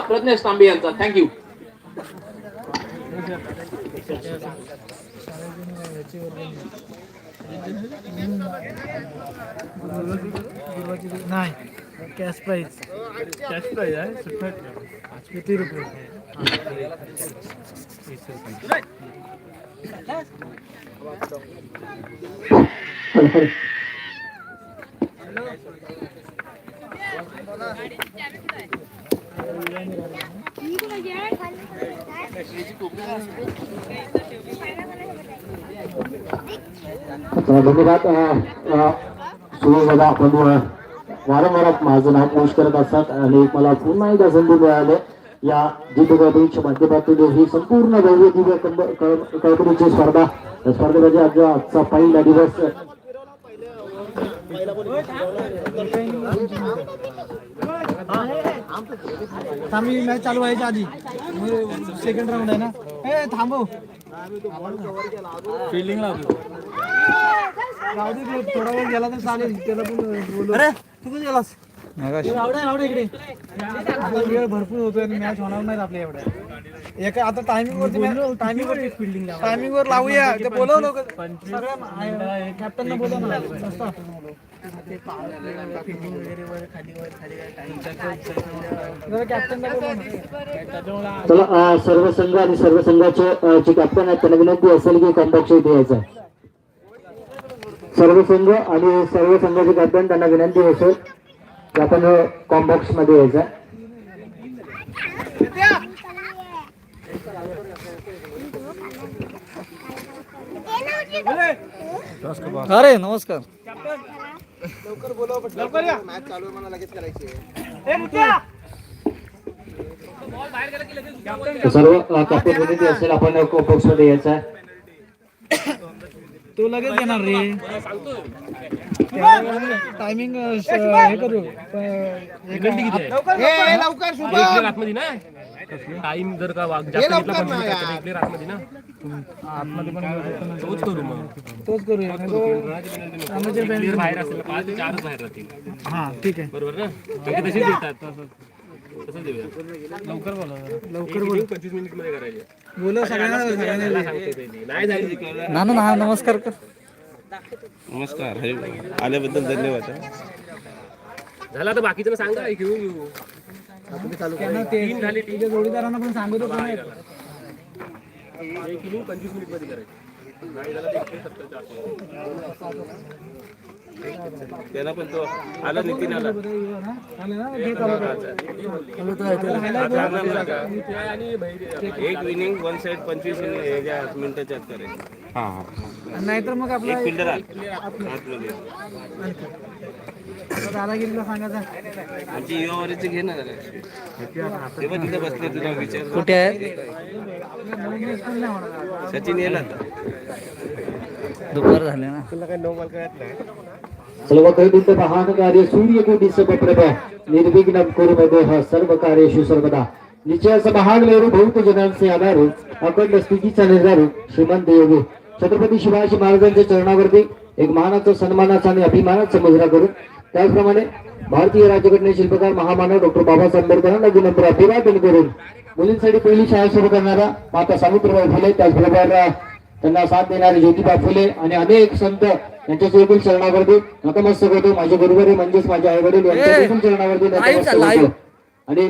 प्रज्ञेश तांबे यांचा थँक्यू नाही cash price cash price आहे किती रुपये धन्यवाद. सुनील दादा आपण वारंवार माझं नाव पोस्ट करत असतात आणि मला पुन्हा एकदा संधी मिळाले. या जिल्ह्याच्या माध्यमातून ही संपूर्ण भव्य दिव्य कल्पनेची स्पर्धा. या स्पर्धेमध्ये आज आजचा पहिला दिवस. पहिला थांबी मॅच चालू व्हायच्या आधी. सेकंड राऊंड आहे ना. ए थांबव. फिल्डिंग लावतो राहू दे ते थोडा वेळ गेला तर चालेल. त्याला पण बोलू अरे तू कुठे गेलास? रावडे इकडे. वेळ भरपूर होतोय आणि मॅच होणार नाही आपल्या एवढ्या. एका आता टायमिंग वरती टायमिंग वर फिल्डिंग टायमिंग वर लावूया. ते बोलव लोक सगळ्या कॅप्टनला बोलव ना. चला सर्व संघ आणि सर्व संघाचे जे कॅप्टन आहेत त्यांना विनंती असेल की कॉम्पॅक्ट इथे यायचं आहे. सर्व संघ आणि सर्व संघाचे कॅप्टन त्यांना विनंती असेल की आपण कॉम्बॉक्समध्ये यायचं आहे. अरे नमस्कार तर सर्व अ, कॅप्टन विनंती असेल आपण यायचं आहे. तो लगेच येणार रे. टायमिंग हे करू. आतमध्ये ना. टाइम जर का वाग- जास्त घेतला पण तुम्ही त्याच्या इकडे आतमध्ये ना? आतमध्ये पण तोच करू मग. तोच करूया. Clear बाहेर असेल ना, पाच ते चारच बाहेर राहतील. हा ठीक आहे. बरोबर ना? तसेच देतात. तसंच देऊया. लवकर बोला लवकर meeting पंचवीस मिनिटमध्ये करायचे बोला सगळ्यांना त्याला सांगते पहिली. नाही. नानू हा नमस्कार कर. नमस्कार हरी आल्याबद्दल धन्यवाद. झालं आता बाकीचं सांगा. घेऊन ते तुझ्या जोडीदारांना पण सांगत. एक पंचवीस मिनिटमध्ये करायची. नाही झालं तर एकशे सत्तरच्या आत. त्याला पण तो आला नितीन आला. एक इनिंग वन साइड पंचवीस मिनिटाच्या आत करायचं नाहीतर मग आपला एक फिल्डर आतमध्ये. दादागिरीला सांगायचं आमची युवावरीचे घे ना जरा. ते पण तिथे बसले तुला विचार कुठे आहे सचिन आता. दुपार झाले ना. तुला काही नो बॉल कळत नाही? सर्व कैदित महान कार्य सूर्य कोटी प्रभ निर्विघ्न कुरु देह सर्व कार्येषु सर्वदा. निश्चयाचा महान मेरू भौत जनांचे आधारू. अखंड स्थितीचा निर्धारू. श्रीमंत योगी. छत्रपती शिवाजी महाराजांच्या चरणावरती एक मानाचा सन्मानाचा आणि अभिमानाचा मुजरा करून त्याचप्रमाणे भारतीय राज्यघटने शिल्पकार महामानव डॉक्टर बाबासाहेब आंबेडकरांना विनम्र अभिवादन करून मुलींसाठी पहिली शाळा सुरू करणारा माता सावित्रीबाई फुले त्याचबरोबर त्यांना साथ देणारे ज्योतिबा फुले आणि अनेक संत यांच्या देखील चरणावरती नतमस्तक होतो माझे गुरुवारी म्हणजेच माझे आई वडील यांच्या देखील चरणावरती आणि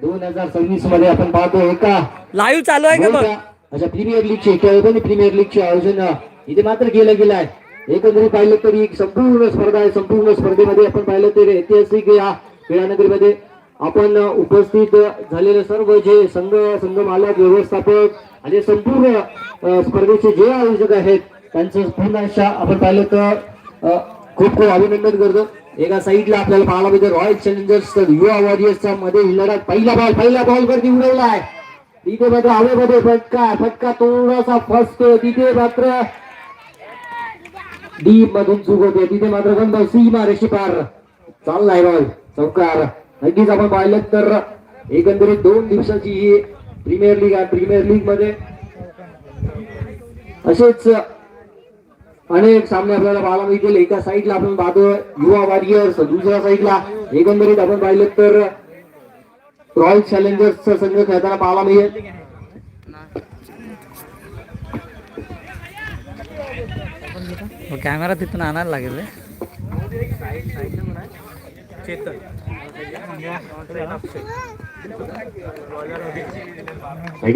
दोन हजार सव्वीसमध्ये आपण पाहतो एका लाईव्ह चालू आहे मोठ्या अशा प्रीमियर लीगचे कळवणी प्रीमियर लीगचे आयोजन इथे मात्र केलं गेलं आहे. एकंदरीत पाहिलं तर ही एक संपूर्ण स्पर्धा आहे संपूर्ण स्पर्धेमध्ये आपण पाहिलं तर ऐतिहासिक या क्रीडानगरीमध्ये आपण उपस्थित झालेले सर्व जे संघ संघ मालक व्यवस्थापक आणि संपूर्ण स्पर्धेचे जे आयोजक आहेत त्यांचं पुन्हा आपण पाहिलं तर खूप खूप अभिनंदन करतो. एका साईडला आपल्याला पाहायला मिळते रॉयल चॅलेंजर्स तर युवा वॉरियर्सच्या मध्ये ही पहिला बॉल पहिला बॉल वरती उडवला आहे. तिथे मात्र हवेमध्ये फटका फटका थोडासा फसतो तिथे मात्र. डीप मधून चूक होते तिथे मात्र गंध सीमा रेशी पार चाललाय बॉल चौकार. नक्कीच आपण पाहिलं तर एकंदरीत दोन दिवसाची ही प्रीमियर लीग आहे प्रीमियर लीगमध्ये. असेच अनेक सामने आपल्याला पाहायला मिळतील. एका साईडला आपण पाहतो युवा वॉरियर्स दुसऱ्या साईडला एकंदरीत आपण पाहिलं तर रॉयल चॅलेंजर्सचा संघ खेळताना पाहायला मिळेल. कॅमेरा तिथून आणायला लागेल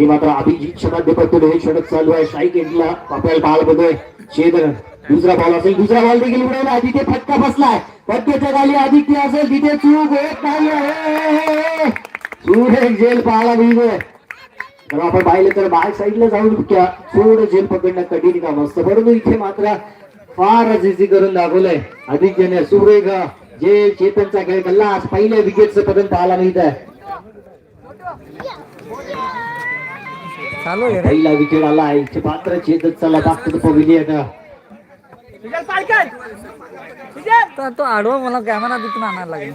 मात्र अभिजित षटक पडतो हे षटक चालू आहे. शाईक एंडला आपल्याला पाहायला बघतोय छेदन दुसरा बॉल असेल. दुसरा बॉल देखील उडवला. आदित्य फटका बसलाय. फटक्याच्या खाली आदित्य असेल. तिथे चूक होत नाही जेल पाहायला मिळतोय तर आपण पाहिलं तर बाहेर साईडला जाऊन क्या चोड जेल पकडणं कठीण काम असतं परंतु इथे मात्र फारच इझी करून दाखवलंय. आदित्यने सुरेख जे चेतनचा खेळ खेळला आज पहिल्या विकेटचं पतन पाहायला मिळत आहे आहे पहिला विकेट आला आहे इथे मात्र चेतन चला बाकी पविलियन तर तो आडवा मला कॅमेरा तिथून आणायला लागेल.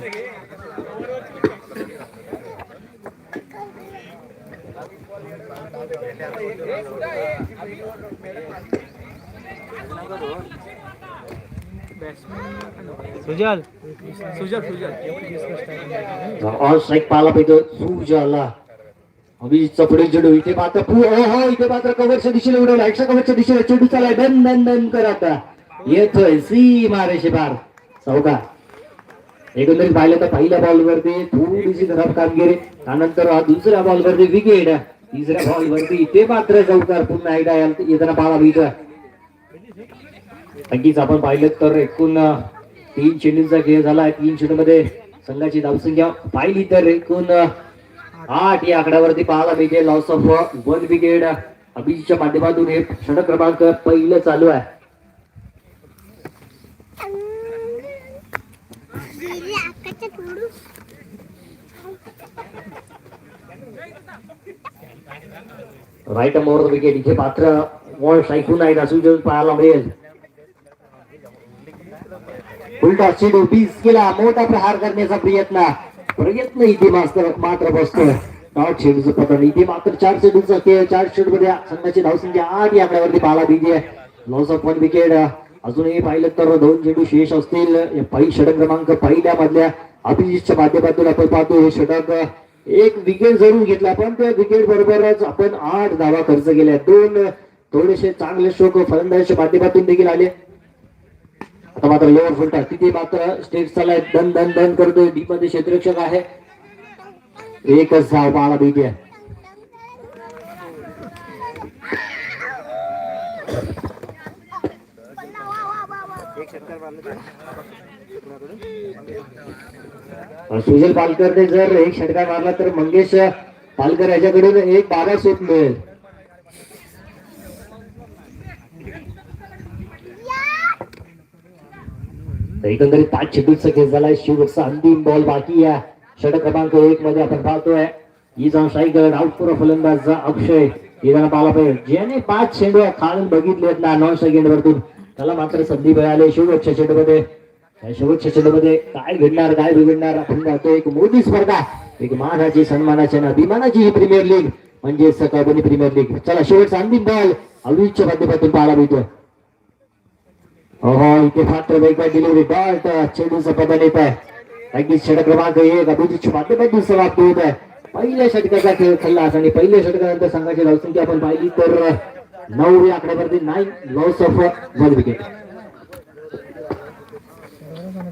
सुजल. सुजल सुजल. ऑन स्ट्राईक पाहायला पाहिजे. चेडू इथे मात्र पु- हो हो इथे मात्र कव्हरच्या दिशेने उडवला. एकशे कव्हरच्या दिशेने चेडू चालाय डन डन डन कर आता. येतोय. सी मारे शिबार चौकार एकंदरीत पाहिलं तर पहिल्या बॉल वरती थोडीशी खराब कामगिरी. त्यानंतर दुसऱ्या बॉल वरती विकेट तिसऱ्या बॉल वरती. इथे मात्र चौकार पुन्हा एकदा येताना पाहायला मिळतोय नक्कीच आपण पाहिलं तर एकूण तीन चेंडूंचा खेळ झाला. तीन चेंडूमध्ये संघाची धावसंख्या पाहिली तर एकूण आठ या आकड्यावरती पाहायला मिळते. लॉस ऑफ वन विकेट अभिजीतच्या माध्यमातून हे षटक क्रमांक पहिलं चालू आहे. राईट मोर विकेट इथे मात्र बॉल ऐकून आहे सुजल पाहायला मिळेल उलटा चेंडू बीस केला मोठा प्रहार करण्याचा प्रयत्न प्रयत्न इथे मात्र मात्र बसतो. डॉट चेंडूचं पतन इथे मात्र चार चेंडूचा खेळ चार चेंडू मध्ये संघाची धावसंख्या आठ या आकड्यावरती पाहायला मिळते लॉस ऑफ वन विकेट अजूनही पाहिलं तर दोन चेंडू शेष असतील. हे पहिली षटक क्रमांक पहिल्या मधल्या अभिजितच्या माध्यमातून आपण पाहतो हे षटक एक विकेट जरूर घेतला पण त्या विकेट बरोबरच आपण आठ धावा खर्च केल्या. दोन थोडेसे चांगले शोक फलंदाजाच्या माध्यमातून देखील आले. आता मात्र लोअर फुलटा तिथे मात्र स्टेट चालाय दन दन दन करतोय. डीपमध्ये क्षेत्ररक्षक आहे. एकच धाव पाहायला मिळते सुजल पालकरने जर एक षटका मारला तर मंगेश पालकर याच्याकडून एक बारा सूट मिळेल. एकंदरीत पाच चेंडूचा खेळ झालाय. शिवचा अंतिम बॉल बाकी आहे. षटक क्रमांक एक मध्ये आपण पाहतोय. ही जाऊन स्ट्राईकर पूर्व फलंदाज अक्षय येताना पाहायला पाहिजे ज्याने पाच चेंडू खालून बघितलेत ना नॉन स्ट्राईक वरतून त्याला मात्र संधी मिळाली. शेवटच्या चेंडूमध्ये या शेवटच्या चेंडूमध्ये काय घडणार काय बिघडणार आपण पाहतो एक मोठी स्पर्धा. एक मानाची सन्मानाची आणि अभिमानाची ही प्रीमियर लीग म्हणजे सकाळपणी प्रीमियर लीग चला शेवटचा अंतिम बॉल. अविजच्या माध्यमातून पाहायला मिळतो. हो इथे मात्र वेगवान डिलिव्हरी तर छेडू पतन येत आहे. नक्कीच षटक क्रमांक एक. अभिजितच्या माध्यमातून समाप्त होत आहे. पहिल्या षटकाचा खेळ खेळला आणि पहिल्या षटकानंतर संघाची धावसंख्या आपण पाहिली तर नऊ आकड्यावरती nine loss of one wicket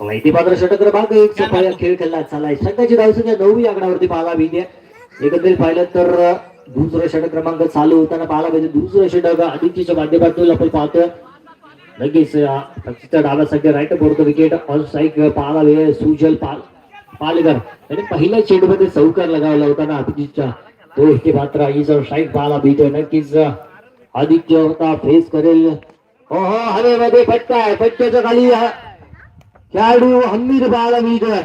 माहिती पात्र षटक भाग एक सफाया खेळ खेळला चालाय. संघाची धावसंख्या नऊ या आकड्यावरती पाहायला मिळते. एकंदरीत पाहिलं तर दुसरं षटक क्रमांक चालू होताना पाहायला पाहिजे दुसरं षटक आदित्यच्या माध्यमातून आपण पाहतोय. लगेच पक्षीच्या डाव्यासाठी right board wicket on strike पाहायला वेळ सुजल पाल पालकर त्याने पहिल्या चेंडूमध्ये चौकार लगावला होता ना अभिजितच्या तो इथे मात्र ही जर स्ट्राईक पाहायला मिळतोय. नक्कीच आदित्य होता फेस करेल। हो हो हवेमध्ये फटका आहे फटक्याच्या खाली हा- खेळाडू हमीर बाळा विजय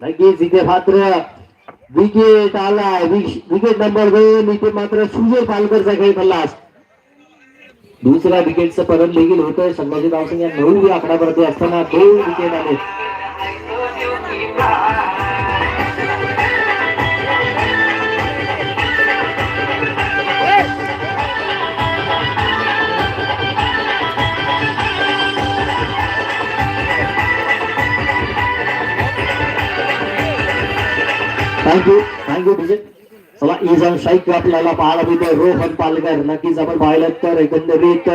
लगेच इथे मात्र विकेट आलाय विकेट नंबर दोन इथे मात्र सुजय पालकरचा खेळ खल्लास दुसऱ्या विकेटचं परत देखील होतंय संभाजी धावसिंग या नऊ आकड्यावरती असताना दोन विकेट आले थँक्यू थँक्यू विजय चला इजन शाईक आपल्याला पाहायला मिळतोय. रोहन पालकर नक्कीच आपण पाहिलं तर एकंदरीत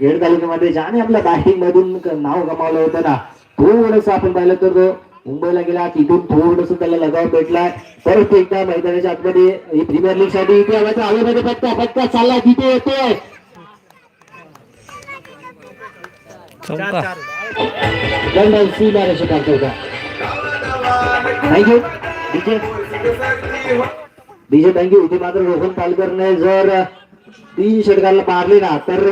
खेड तालुक्यामध्ये ज्याने आपल्या बॅटिंग मधून नाव गमावलं होतं ना थोडस आपण पाहिलं तर मुंबईला गेला तिथून थोडस त्याला लगाव भेटलाय. परत एकदा मैदानाच्या आतमध्ये प्रीमियर लीगसाठी इथे आला तर हवेमध्ये फटका फटका चालला तिथे येतोय. London thank you DJ DJ thank you इथे मात्र रोहन पालकरने जर तीन षटकाला मारले ना तर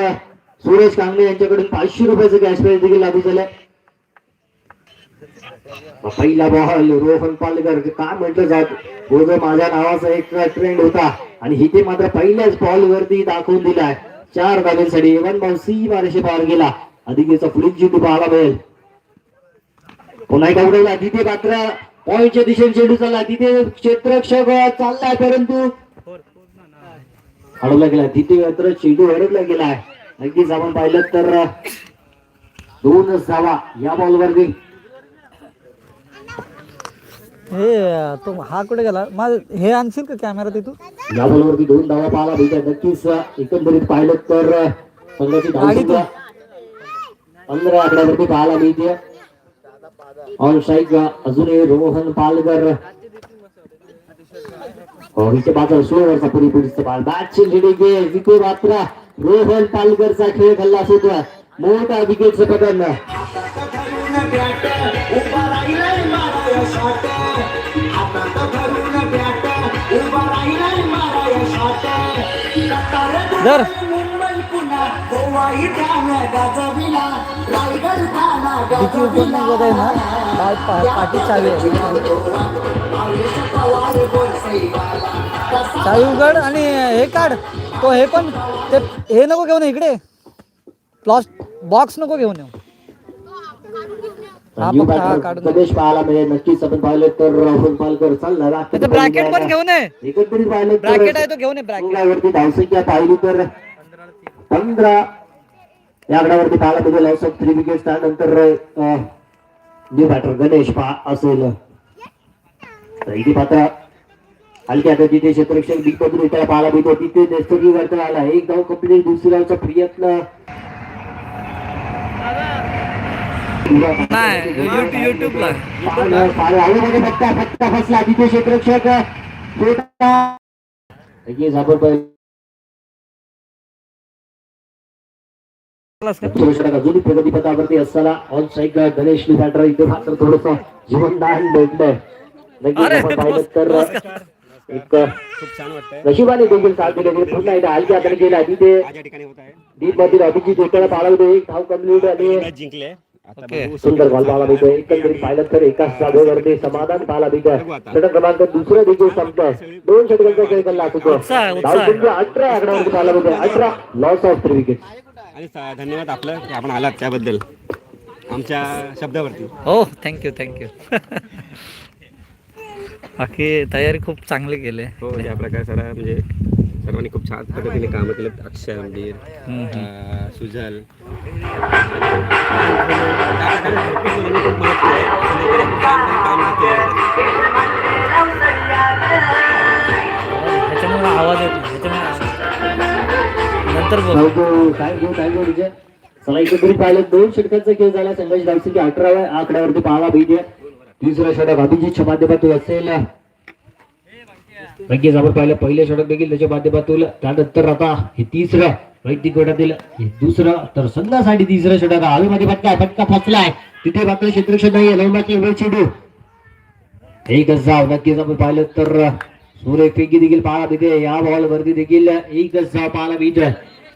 सुरेश कांगणे यांच्याकडून पाचशे रुपयाचं कॅश प्राईज देखील लागू झालंय. पहिला बॉल रोहन पालकर काय म्हटलं जात? हो जो माझ्या नावाचा एक ट्रेंड होता. आणि इथे मात्र पहिल्याच बॉल वरती दाखवून दिलाय. चार धाब्यांसाठी वन बॉल सी बारशे पार गेला अधिकेचा फ्लिप जिंकू पाहायला मिळेल. पुन्हा एकदा उडवला. तिथे मात्र पॉईंटच्या दिशेने चेंडू चालला. तिथे क्षेत्ररक्षक चाललाय परंतु अडवला गेला. तिथे मात्र चेंडू अडवला गेलाय नक्कीच आपण पाहिलं तर दोनच धावा या बॉलवरती हे तो हा कुठे गेला? माझ हे आणशील का कॅमेरा तिथून? या बॉलवरती दोन धावा पाहायला भेटतात. नक्कीच एकंदरीत पाहिलं तर संघाची धावसंख्या पंधरा आकड्यावरती पाहायला मिळते. ऑन स्ट्राईक अजूनही रोहन पालकर हो इथे मात्र सोळवरचा पुढे पुढचं पाल बॅटची गे विके मात्रा रोहन पालगरचा खेळ खल्लास होता मोठा विकेटचं पतन जर तिची उपयोग आहे ना पा- पा- पाठी चावी आहे. चावी उघड आणि हे काढ. तो हे पण ते हे नको घेऊन इकडे. प्लॉस बॉक्स नको घेऊन येऊ. प्रदेश पाहायला मिळेल. नक्कीच आपण पाहिलं तर राहुल पालकर त्याचं ब्रॅकेट पण घेऊन ये. एकंदरीत पाहिलं ब्रॅकेट आहे तो घेऊन ब्रॅकेट धावसंख्या पाहिली तर पंधरा या आकड्यावरती पाहायला मिळेल लॉस ऑफ थ्री विकेट त्यानंतर न्यू बॅटर गणेश पा असेल. इथे मात्र हलक्या आता तिथे क्षेत्ररक्षक बिग इथे पाहायला मिळतो. तिथे नेस्तरी वरती आला. एक धाव प्रयत्न. युट्यूबला पाहिलं, पाहिलं, हवेमध्ये फटका फटका फसला. तिथे क्षेत्ररक्षक छोटा लगेच आपण पाहिलं षटक अजूनही प्रगतीपथावरती असताना ऑन स्ट्राईक गणेश बॅटर इथे मात्र थोडस जीवनदान भेटलंय पाहिलं तर एक नशिबाने देखील साथ दिले पुन्हा एकदा हलक्या हाताने गेला तिथे माझ्या ठिकाणी होत आहे डीप मधील अभिजित जोट्याला पाळा एक धाव कंप्लीट आणि जिंकले सुंदर बॉल पाहायला मिळतो एकंदरीत पाहिलं तर एकाच जागेवरती समाधान पाहायला मिळतं षटक क्रमांक दुसरं देखील संपतं दोन षटकांचा खेळ केला असतो धावसंख्या अठरा आकड्यावरती पाहायला मिळते अठरा लॉस ऑफ़ थ्री विकेट आणि धन्यवाद आपलं की आपण आलात त्याबद्दल. आमच्या शब्दावरती. हो थँक्यू थँक्यू बाकी तयारी खूप चांगली केली. हो या प्रकारे सर म्हणजे सर्वांनी खूप छान पद्धतीने कामं केलेत. अक्षय आंबीर अं, सुजल. त्या प्रकारे भरपूर मुलांनी खूप मदत केली आहे. सगळीकडे छान काम केलं ह्याच्यामुळे आवाज येत नाही ह्याच्यामुळे नंतर बोल थँक्यू थँक्यू थँक्यू विजय? चला एकंदरीत पाहिलं दोन षटकांचा खेळ झाला. संघाची धावसंख्या अठराव्या आकड्यावरती पाहावा पाहिजे तिसरं षटक अभिजितच्या माध्यमातून असेल. नक्कीच आपण पाहिलं. पहिल्या षटक देखील त्याच्या माध्यमातून. त्यानंतर आता हे तिसरं वैदिक गटातील दुसरं. तर संघासाठी तिसरं षटक. हवेमध्ये फटका फटका फसलाय. तिथे मात्र क्षेत्रक्षण नाही लवणाची वेळ चेंडू एकच धाव. नक्कीच आपण पाहिलं तर सूर्य फेकी देखील पाहायला मिळते या बॉल वरती देखील एकच जाव पाहायला मिळतोय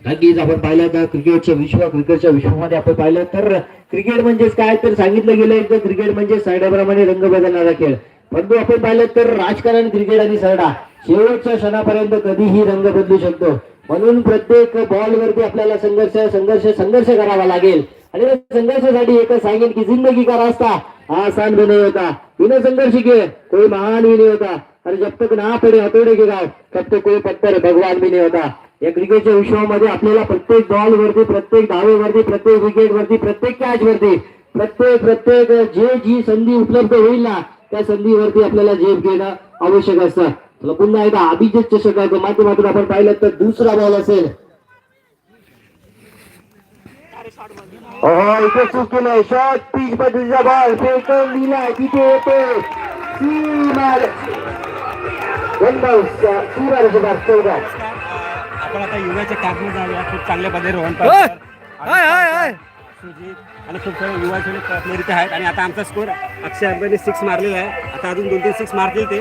नक्कीच आपण पाहिलं तर क्रिकेटच्या विश्व क्रिकेटच्या विश्वामध्ये आपण पाहिलं तर क्रिकेट म्हणजेच काय तर सांगितलं गेलं तर क्रिकेट म्हणजे सरड्याप्रमाणे रंग बदलणारा खेळ. परंतु आपण पाहिलं तर राजकारण क्रिकेट आणि सरडा शेवटच्या क्षणापर्यंत कधीही रंग बदलू शकतो. म्हणून प्रत्येक बॉलवरती आपल्याला संघर्ष संघर्ष संघर्ष करावा लागेल. आणि संघर्षासाठी एकच सांगेन की जिंदगी का रास्ता? आसान विनय होता. बिना संघर्ष के कोई महान विनय होता. आणि जब तक ना पडे हतोडे के गाव तब तक कोई पत्थर भगवान विनय होता. या क्रिकेटच्या विश्वामध्ये आपल्याला प्रत्येक बॉल वरती प्रत्येक धावेवरती प्रत्येक विकेट वरती प्रत्येक कॅच वरती प्रत्येक प्रत्येक जे जी संधी उपलब्ध होईल ना त्या संधीवरती आपल्याला झेप घेणं आवश्यक असतं. पुन्हा एकदा अभिजित चषकाच्या माध्यमातून आपण पाहिलं तर दुसरा बॉल असेल. हो इथे चूक केलंय. शॉर्ट पिच बदलीचा बॉल फेकून तिथे येते. सीमार चौदा. आपण आता युवाच्या कारणं जाऊया. खूप चांगल्या पद्धतीने रोहन सुजित आणि खूप सारे युवा इथे आहेत. आणि आता आमचा स्कोर अक्षय अंबानी सिक्स मारलेला आहे. आता अजून दोन तीन सिक्स मारतील ते.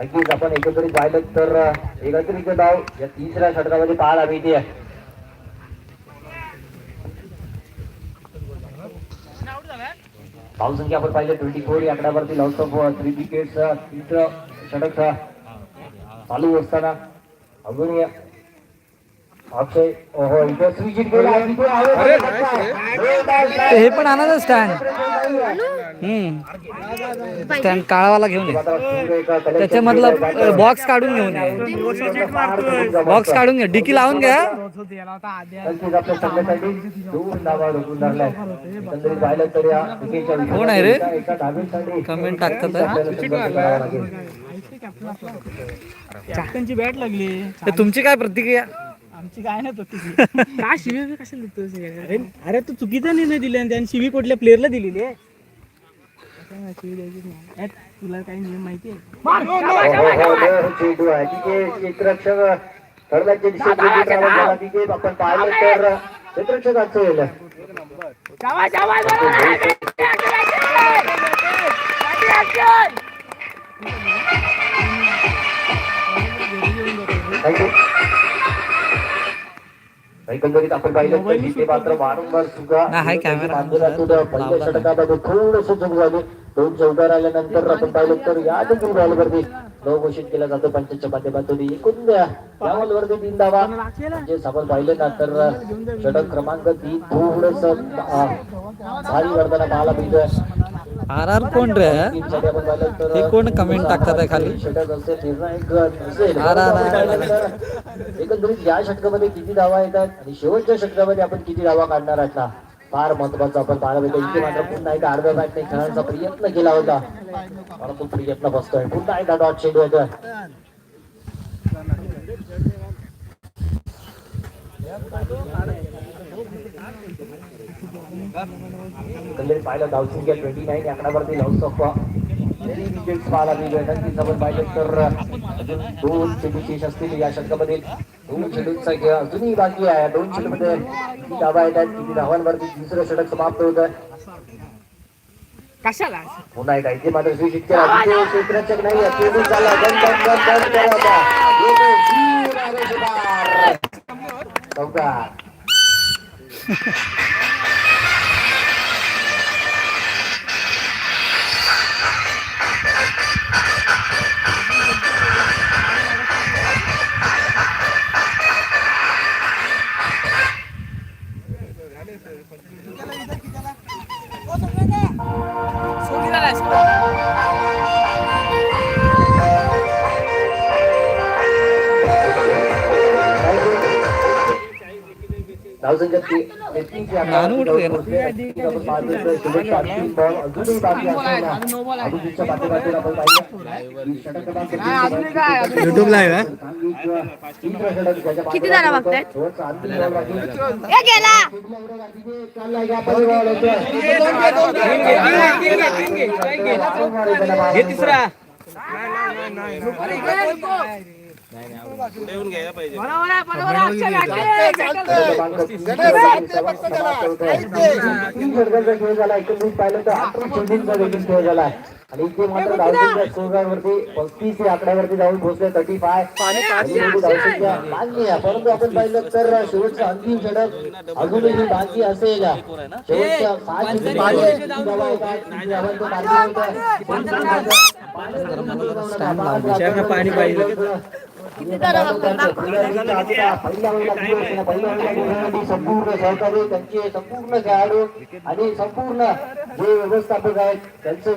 नक्कीच आपण एकत्रित पाहिलं तर एकत्रित डाव या तिसऱ्या षटकामध्ये पाहायला मिळते. धावसंख्या आपण पाहिलं ट्वेंटी फोर या आकड्यावरती लॉस ऑफ थ्री विकेट तिसरं षटक चालू असताना अजून या अक्षय ओहो इथे स्विच केला इथे आहे हे पण आणा स्टँड. स्टँड काळावाला घेऊन ये. त्याच्यामधला बॉक्स काढून घेऊन ये. बॉक्स काढून घ्या डिकी लावून घ्या. कोण आहे रे? कमेंट टाकतात. तुमची काय प्रतिक्रिया? आमची काय नाही तो काय शिवी बी कशाला देतो अरे अरे तू चुकीचा निर्णय दिला आणि त्यांनी शिवी कुठल्या प्लेअरला दिलेली आहे शिवी नाही. तुला काही नियम माहिती आहे हो, हो, हो, हो, आपण पाहिलं तर. Thank you. एकंदरीत आपण पाहिलं तर मात्र वारंवार सुद्धा. माध्यमातून पहिल्या षटकामध्ये थोडंसं चूक झाली. दोन चौकार आल्यानंतर आपण पाहिलं तर या देखील बॉलवरती नऊ घोषित केला जातो. पंचांच्या माध्यमातून एकूण द्या. या बॉलवरती तीन धावा. म्हणजे आपण पाहिलं ना तर षटक क्रमांक तीन थोडस भारी वर्धना पाहायला मिळतोय. आर आर कोण रे हे? कोण comment टाकतात आहे खाली? आर आर एकंदरीत या षटकामध्ये किती धावा येतात आणि शेवटच्या षटकामध्ये आपण किती धावा काढणार आहात ना? फार महत्वाचं आपण पाहायला मिळतं. इथे मात्र पुन्हा एकदा अर्ध्या बॅटने खेळण्याचा प्रयत्न केला होता. मला तो प्रयत्न बसतोय. पुन्हा एकदा डॉट चेंडू येतोय एकंदरीत पाहिलं धावसंख्या ट्वेंटी नाईन आकड्यावरती लॉस थ्री विकेट्स पाहायला मिळतोय. नक्कीच आपण पाहिलं तर दोन चेंडू शेष असतील या षटकामध्ये दोन चेंडूंचा खेळ अजूनही बाकी आहे. दोन चेंडूमध्ये किती धावा येतात किती धावांवरती तिसरं षटक समाप्त होत. कशाला? पुन्हा एकदा इथे मात्र नाही. चेंडू करा तीन पार. चौकार. युट्यूब लाईव्ह किती जण बघतायत? शेवटचा अंतिम बॉल बाकी. तीन षटकांचा खेळ झाला एकंदरीत पाहिलं तर अठरा चेंडूंचा देखील खेळ झाला आहे. आणि इथे मात्र धावसंख्या स्कोरवरती पस्तीस या आकड्यावरती जाऊन पोहोचले थर्टी फाय धावसंख्या मान्य आहे परंतु आपण पाहिलं तर शेवटचा अंतिम षटक अजूनही बाकी असेल शेवटच्या किती धावा येतात, किती धावांचं मार्जिन होतं. पाणी पाहिजे संपूर्ण सहकारी त्यांचे संपूर्ण खेळाडू आणि संपूर्ण जे व्यवस्थापक आहेत त्यांचं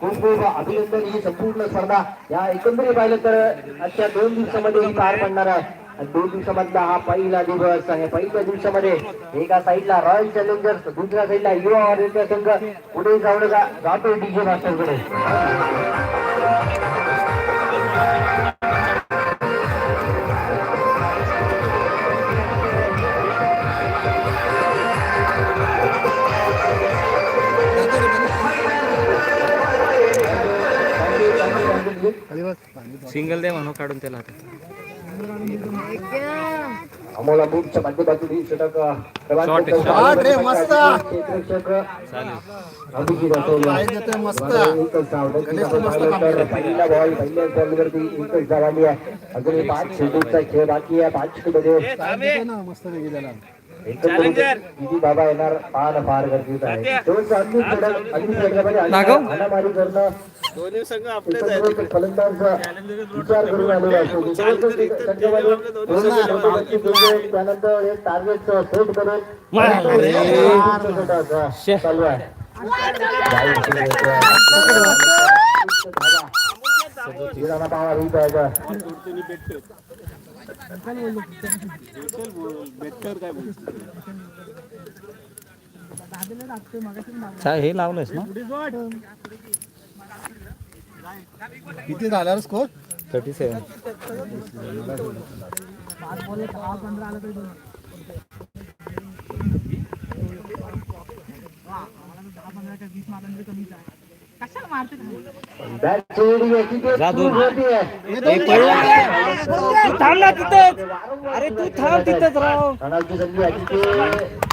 खूप खूप अभिनंदन ही संपूर्ण स्पर्धा या एकंदरीत पाहिलं तर आजच्या दोन दिवसामध्ये ही पार पडणार आहे. आणि दोन दिवसामधला हा पहिला दिवस आहे. पहिल्या दिवसामध्ये एका साईडला रॉयल चॅलेंजर्स दुसऱ्या साईडला युवा संघ पुढे जाऊन जा- जातोय डीजे मास्टरकडे. सिंगल दे म्हणून काढून आम्हाला बुटच्या माध्यमातून षटक मस्त. क्षेत्ररक्षक अभिजित असोला. बरोबर, एकच धाव. नक्कीच आपण पाहिलं तर पहिला बॉल पहिल्याच बॉलवरती एकच धाव आली आहे अजूनही पाच चेंडूचा खेळ बाकी आहे. पाच किती बाबा येणार फार फार गरजेचं आहे. हाणामारी करणं फलंदाज विचार करून आलेला असतो. त्यानंतर टार्गेट सेट करून षटक चालू आहे. ही हे लावलंयस ना? किती झाल्यावर स्कोर थर्टी सेवन बॅट चोरी याची ते चूक तू थांब ना तिथंच. अरे तू थांब तिथंच राव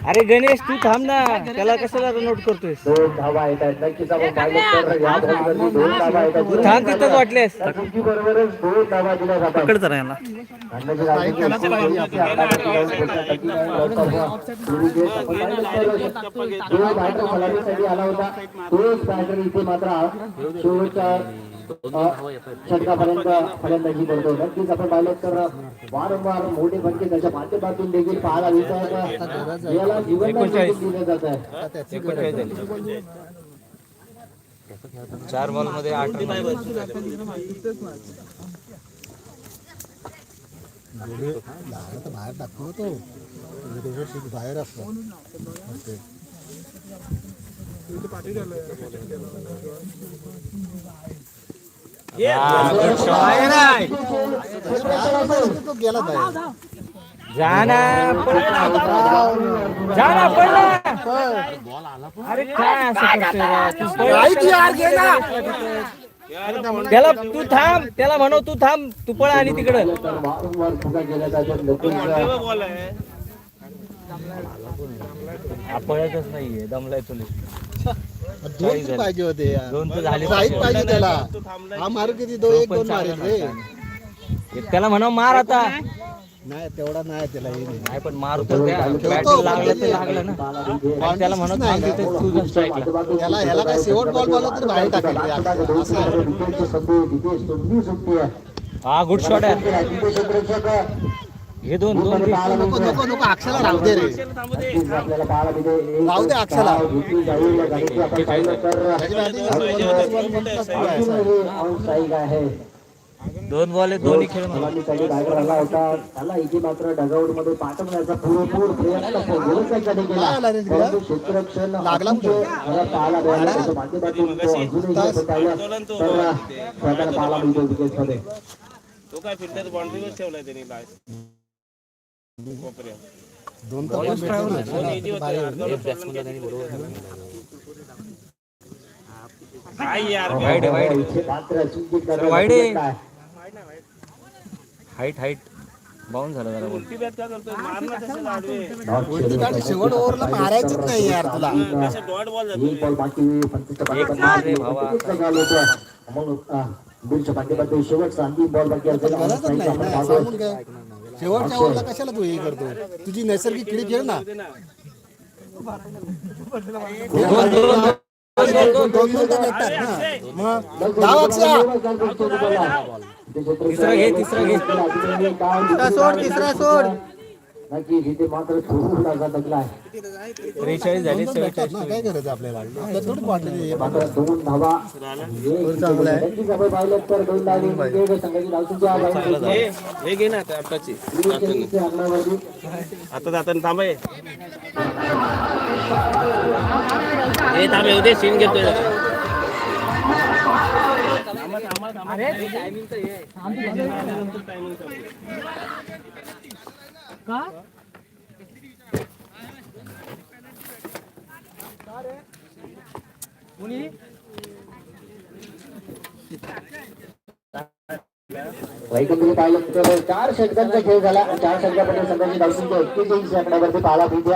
अरे गणेश तू थांब ना त्याला कशाला नोट करतोय दोन धावा येत आहेत नक्कीच आपण पाहिलं तर या बॉलवरती दोन धावा येतात तू थांब तिथंच वाटलेस दोन धावा दिल्या जातात पकड जरा बॅटर आला होता तोच बॅटर इथे मात्र शेवटच्या षटकापर्यंत फलंदाजी करतो. नक्कीच आपण पाहिलं तर वारंवार मोठे फटके त्याच्या माध्यमातून देखील पाहायला मिळतात. याला जीवन दिलं जात आहे. चार बॉलमध्ये आठ बाहेर टाकतो तो बाहेर असतो बाहेर अरे काय असं तू त्याला तू थांब त्याला म्हणव तू थांब तू पळ आणि तिकडं तर पळतच नाहीये दमलाय तुला दोन पाहिजे होते यार. दोन तर झाले साईड पाहिजे त्याला. हा मारू किती? दो एक दोन मारेल रे. एक त्याला म्हणव मार आता. नाही तेवढा नाही त्याला हे नाही. नाही पण मारतो लागलं तर लागलं ना. त्याला म्हणत तुझं स्ट्राईकला त्याला ह्याला काय शेवट बॉल तर बाहेर टाकेल रे. असं आहे. हा गुड शॉट आहे. हे दोन दोन. नको नको नको अक्षला राहू दे रे. राहू दे अक्षला. दोन बॉल दोन्ही त्याला इथे मात्र डगआउटमध्ये पाठवण्याचा पुरेपूर प्रयत्न गोलंदाजाने केला. परंतु क्षेत्ररक्षण लागला अतिशय घरात पाहायला मिळालं. त्याच्या माध्यमातून तो. तर पाहायला मिळतो काय फिल्टर बाउंड्रीवर ठेवलाय त्यांनी. दोन. हाईट हाईट बाउन झाला जरा शेवट ओव्हरला मारायचंच नाही यार तुला. असे डॉट बॉल एक मार रे भावा. शेवटचा अंतिम बॉल बाकी शेवटच्या ओव्हरला कशाला तू हे करतो? तुझी नैसर्गिक किडी खेळ ना. दोन दोन तर भेटतात ना मग धाव अक्षया तिसरा घे, तिसरा घे. सोड तिसरा सोड. नक्की इथे मात्र थोडासा दगलाय त्रेचाळीस झाले दोन तर भेटतात ना काय गरज आहे आपल्याला आपल्याला थोडी वाटलं हे मात्र दोन धावा त्यांची सभा पाहिलं तर दोन धावे विजय संघाची धावसंख्या आज आहे. हे घे ना आता आताची विजय अंगणावरती आता जाताना थांबे हे थांबे उद्या सीन घेतोय पाहिलं तर चार षटकांचा खेळ झाला चार षटकामध्ये संघाची धावसंख्या एक्केचाळीस आकड्यावरती पाहायला मिळते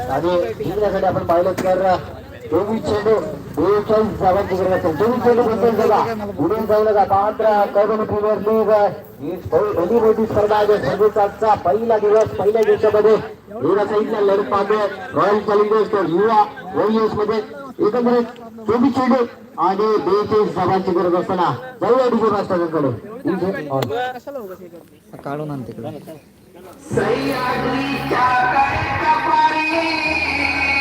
आणि जिंकण्यासाठी आपण पाहिलं तर चोवीस चेंडू बेचाळीस धावांची गरज असेल चोवीस चेंडू बद्दल जाऊ नका पात्र कबन प्रीमियर लीग ही भली मोठी स्पर्धा आहे पहिला दिवस पहिल्या दिवसामध्ये एका साईडला लढत पाहतोय रॉयल चॅलेंजर्स तर युवा मध्ये एकंदरीत चोवीस चेंडू आणि बेचाळीस धावांची गरज असताना जाऊया डीजे मास्टरांकडे काढून आण तिकडे Thank you.